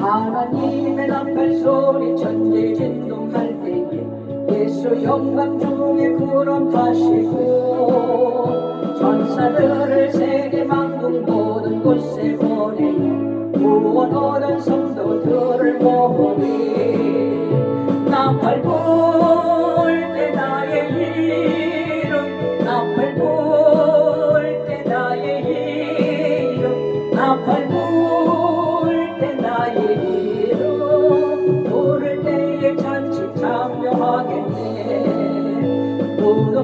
하나님의 나팔 소리 천지 진동할 때에 예수 영광 중에 구름 타시고 전사들을 세계 만국 모든 곳에 보내요. 구원 얻은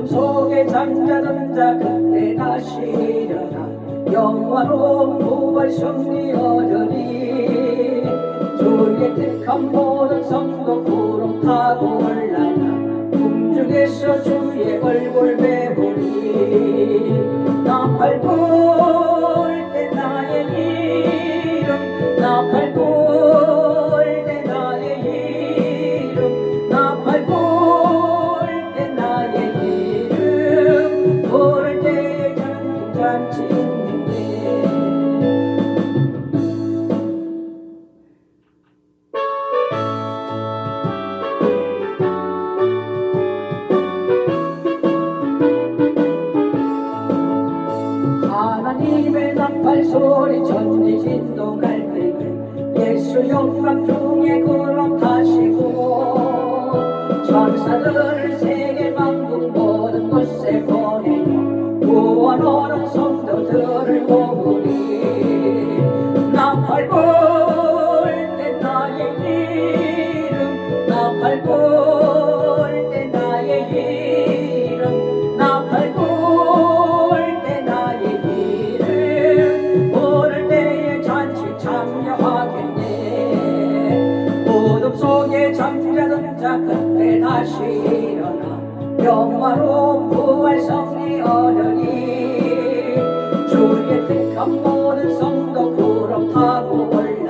속에 잠자던 자 그때 다시 일어나 영화로운 부활 승리 얻으리 주의 택한 모든 성도 구름 타고 올라가. 궁중에서 주의 얼굴 배 하나님의 나팔 소리 천지 때에 예수 영광 중에 타시고 천사들을 세계 만국 모든 곳에 보내요 구원 얻은 성도들을 모으리 나팔 불때 나의 이름 나팔 불 잠자던 자 그때 다시 일어나 영화로운 부활 성리 얻으니 주의 택한 모든 성도 구름 타고 올라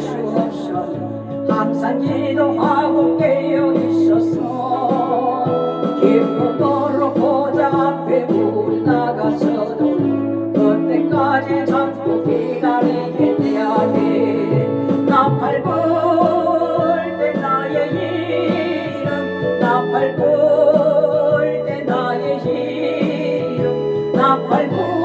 수 없어 항상 기도하고 깨어 있었어 기쁨으로 보자 앞에 우리 나가서도 그때까지 참고 기다리겠네 아멘 나팔 불때 나의 이름 나팔 불때 나의 이름 나팔 불때